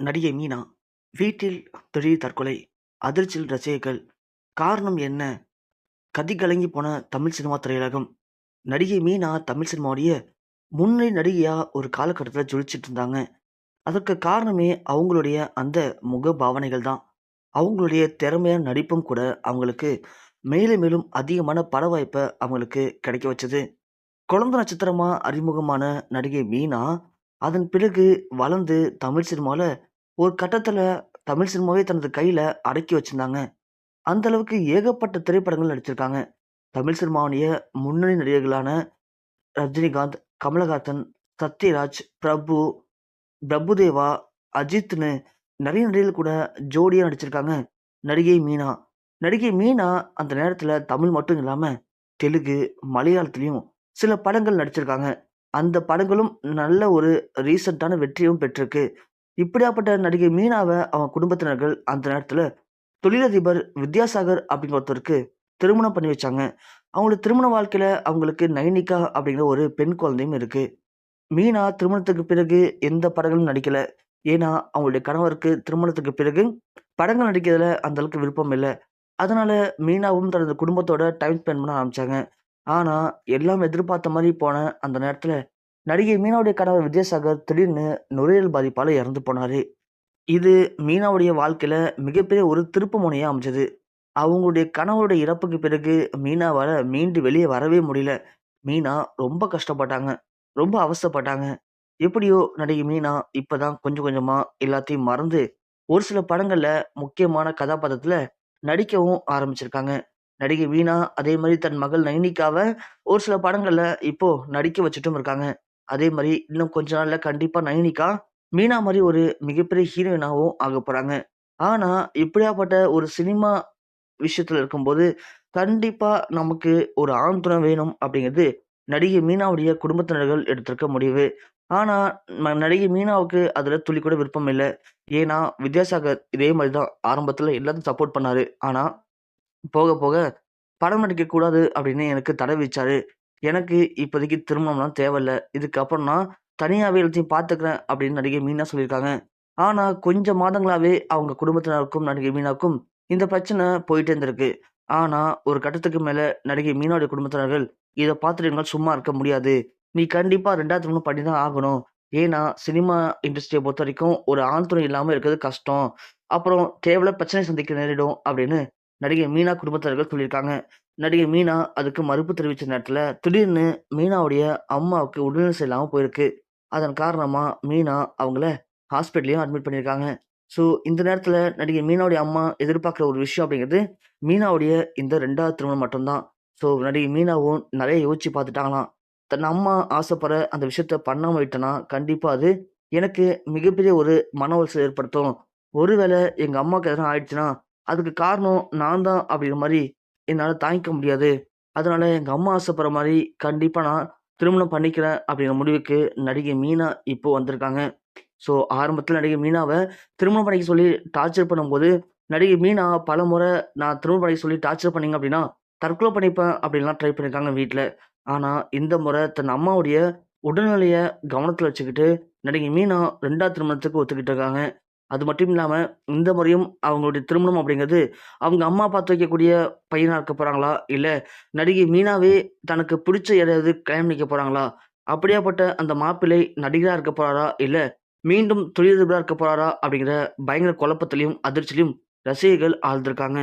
நடிகை மீனா வீட்டில் திடீர் தற்கொலை அதிர்ச்சியில் ரசிகர்கள். காரணம் என்ன? கதி கலங்கி போன தமிழ் சினிமா திரையுலகம். நடிகை மீனா தமிழ் சினிமாவுடைய முன்னணி நடிகையாக ஒரு காலகட்டத்தில் ஜொலிச்சிட்டு இருந்தாங்க. அதற்கு காரணமே அவங்களுடைய அந்த முக பாவனைகள் தான். அவங்களுடைய திறமையான நடிப்பும் கூட அவங்களுக்கு மேலும் மேலும் அதிகமான பட வாய்ப்பை அவங்களுக்கு கிடைக்க வச்சது. குழந்தை நட்சத்திரமாக அறிமுகமான நடிகை மீனா அதன் பிறகு வளர்ந்து தமிழ் சினிமாவில் ஒரு கட்டத்தில் தமிழ் சினிமாவே தனது கையில் அடக்கி வச்சுருந்தாங்க அந்த அளவுக்கு ஏகப்பட்ட திரைப்படங்கள் நடிச்சிருக்காங்க. தமிழ் சினிமாவுடைய முன்னணி நடிகர்களான ரஜினிகாந்த், கமலஹாசன், சத்யராஜ், பிரபு, பிரபுதேவா, அஜித்னு நிறைய நடிகர்கள் கூட ஜோடியாக நடிச்சிருக்காங்க. நடிகை மீனா. நடிகை மீனா அந்த நேரத்தில் தமிழ் மட்டும் இல்லாமல் தெலுங்கு, மலையாளத்துலேயும் சில படங்கள் நடிச்சிருக்காங்க. அந்த படங்களும் நல்ல ஒரு ரீசென்ட்டான வெற்றியும் பெற்றிருக்கு. இப்படியாப்பட்ட நடிகை மீனாவை அவங்க குடும்பத்தினர்கள் அந்த நேரத்தில் தொழிலதிபர் வித்யாசாகர் அப்படிங்கிற ஒருத்தருக்கு திருமணம் பண்ணி வச்சாங்க. அவங்களோட திருமண வாழ்க்கையில் அவங்களுக்கு நைனிகா அப்படிங்கிற ஒரு பெண் குழந்தையும் இருக்குது மீனா திருமணத்துக்கு பிறகு எந்த படங்களும் நடிக்கல. ஏன்னா, அவங்களுடைய கணவருக்கு திருமணத்துக்கு பிறகு படங்கள் நடிக்கிறதுல அந்தளவுக்கு விருப்பம் இல்லை அதனால் மீனாவும் தனது குடும்பத்தோட டைம் ஸ்பெண்ட் பண்ண ஆரம்பித்தாங்க ஆனா, எல்லாம் எதிர்பார்த்த மாரி போன அந்த நேரத்துல நடிகை மீனாவுடைய கணவர் வித்யாசாகர் திடீர்னு நுரையீரல் பாதிப்பால இறந்து போனாரு. இது மீனாவுடைய வாழ்க்கையில மிகப்பெரிய ஒரு திருப்பு முனையா அமைஞ்சது. அவங்களுடைய கணவருடைய இறப்புக்கு பிறகு மீனாவால மீண்டு வெளிய வரவே முடியல. மீனா ரொம்ப கஷ்டப்பட்டாங்க. ரொம்ப அவஸ்தைப்பட்டாங்க. எப்படியோ நடிகை மீனா இப்பதான் கொஞ்சம் கொஞ்சமா எல்லாத்தையும் மறந்து, ஒரு சில படங்கள்ல முக்கியமான கதாபாத்திரத்துல நடிக்கவும் ஆரம்பிச்சிருக்காங்க. நடிகை மீனா அதே மாதிரி தன் மகள் நைனிகாவ ஒரு சில படங்களில் இப்போது நடிக்க வச்சுட்டும் இருக்காங்க. அதே மாதிரி இன்னும் கொஞ்ச நாளில் கண்டிப்பாக நைனிகா, மீனா மாதிரி ஒரு மிகப்பெரிய ஹீரோயினாகவும் ஆக போகிறாங்க ஆனால் இப்படியாப்பட்ட ஒரு சினிமா விஷயத்தில் இருக்கும்போது, கண்டிப்பாக நமக்கு ஒரு ஆண் துணை வேணும் அப்படிங்கிறது நடிகை மீனாவுடைய குடும்பத்தினர்கள் எடுத்திருக்க முடிவு. ஆனால் நடிகை மீனாவுக்கு அதில் துளி கூட விருப்பம் இல்லை ஏன்னா, வித்யாசாகர் இதே மாதிரி தான் ஆரம்பத்தில் எல்லாத்தையும் சப்போர்ட் பண்ணார் ஆனால் போக போக படம் நடிக்கக்கூடாது அப்படின்னு எனக்கு தடை விதிச்சாரு. எனக்கு இப்போதைக்கு திருமணம்லாம் தேவையில்ல. இதுக்கப்புறம் நான் தனியாகவே எல்லாத்தையும் பார்த்துக்கிறேன் அப்படின்னு நடிகை மீனா சொல்லியிருக்காங்க. ஆனால் கொஞ்சம் மாதங்களாகவே அவங்க குடும்பத்தினருக்கும், நடிகை மீனாக்கும் இந்த பிரச்சனை போயிட்டே இருந்திருக்கு. ஆனால் ஒரு கட்டத்துக்கு மேலே நடிகை மீனாவுடைய குடும்பத்தினர்கள், இதை பார்த்துட்டு எங்களால சும்மா இருக்க முடியாது. நீ கண்டிப்பாக ரெண்டாவது திருமணம் பண்ணி தான் ஆகணும். ஏன்னா, சினிமா இண்டஸ்ட்ரியை பொறுத்த வரைக்கும் ஒரு ஆண் துணை இல்லாமல் இருக்கிறது கஷ்டம். அப்புறம் தேவையில்ல பிரச்சனை சந்திக்க நேரிடும்" அப்படின்னு நடிகை மீனா குடும்பத்தினர்கள் சொல்லியிருக்காங்க. நடிகை மீனா அதுக்கு மறுப்பு தெரிவித்த நேரத்தில் திடீர்னு மீனாவுடைய அம்மாவுக்கு உடல்நிலை இல்லாமல் போயிருக்கு. அதன் காரணமாக மீனா அவங்கள ஹாஸ்பிட்டலையும் அட்மிட் பண்ணியிருக்காங்க. ஸோ, இந்த நேரத்தில் நடிகை மீனாவுடைய அம்மா எதிர்பார்க்குற ஒரு விஷயம் அப்படிங்கிறது, மீனாவுடைய இந்த ரெண்டாவது திருமணம் மட்டும்தான் ஸோ, நடிகை மீனாவும் நிறைய யோசிச்சு பார்த்துட்டாங்களாம். தன் அம்மா ஆசைப்படுற அந்த விஷயத்த பண்ணாமல் விட்டேன்னா, கண்டிப்பாக அது எனக்கு மிகப்பெரிய ஒரு மன உளைச்சல் ஏற்படுத்தும். ஒருவேளை எங்கள் அம்மாவுக்கு எதனா ஆயிடுச்சுன்னா, அதுக்கு காரணம் நான் தான் அப்படிங்கிற மாதிரி என்னால் தாங்கிக்க முடியாது. அதனால் எங்கள் அம்மா ஆசைப்படுற மாதிரி கண்டிப்பாக நான் திருமணம் பண்ணிக்கிறேன் அப்படிங்கிற முடிவுக்கு நடிகை மீனா இப்போ வந்திருக்காங்க. ஸோ, ஆரம்பத்தில் நடிகை மீனாவை திருமணம் பண்ணிக்க சொல்லி டார்ச்சர் பண்ணும்போது, நடிகை மீனா பல முறை நான் திருமணம் பண்ணிக்க சொல்லி டார்ச்சர் பண்ணீங்க அப்படின்னா, தற்கொலை பண்ணிப்பேன் அப்படின்லாம் ட்ரை பண்ணியிருக்காங்க வீட்டில் ஆனால் இந்த முறை தன் அம்மாவுடைய உடல்நிலையை கவனத்தில் வச்சுக்கிட்டு, நடிகை மீனா ரெண்டாவது திருமணத்துக்கு ஒத்துக்கிட்டு இருக்காங்க. அது மட்டும் இல்லாமல் இந்த முறையும் அவங்களுடைய திருமணம் அப்படிங்கிறது, அவங்க அம்மா பார்த்து வைக்கக்கூடிய பையனாக இருக்க போகிறாங்களா இல்லை நடிகை மீனாவே தனக்கு பிடிச்ச யாரையாவது கல்யாணம் நிற்க போகிறாங்களா அப்படியாப்பட்ட அந்த மாப்பிள்ளை நடிகராக இருக்க போகிறாரா இல்லை மீண்டும் தொழிலதிபராக இருக்க போகிறாரா அப்படிங்கிற பயங்கர குழப்பத்திலையும் அதிர்ச்சிலையும் ரசிகர்கள் ஆழ்ந்திருக்காங்க.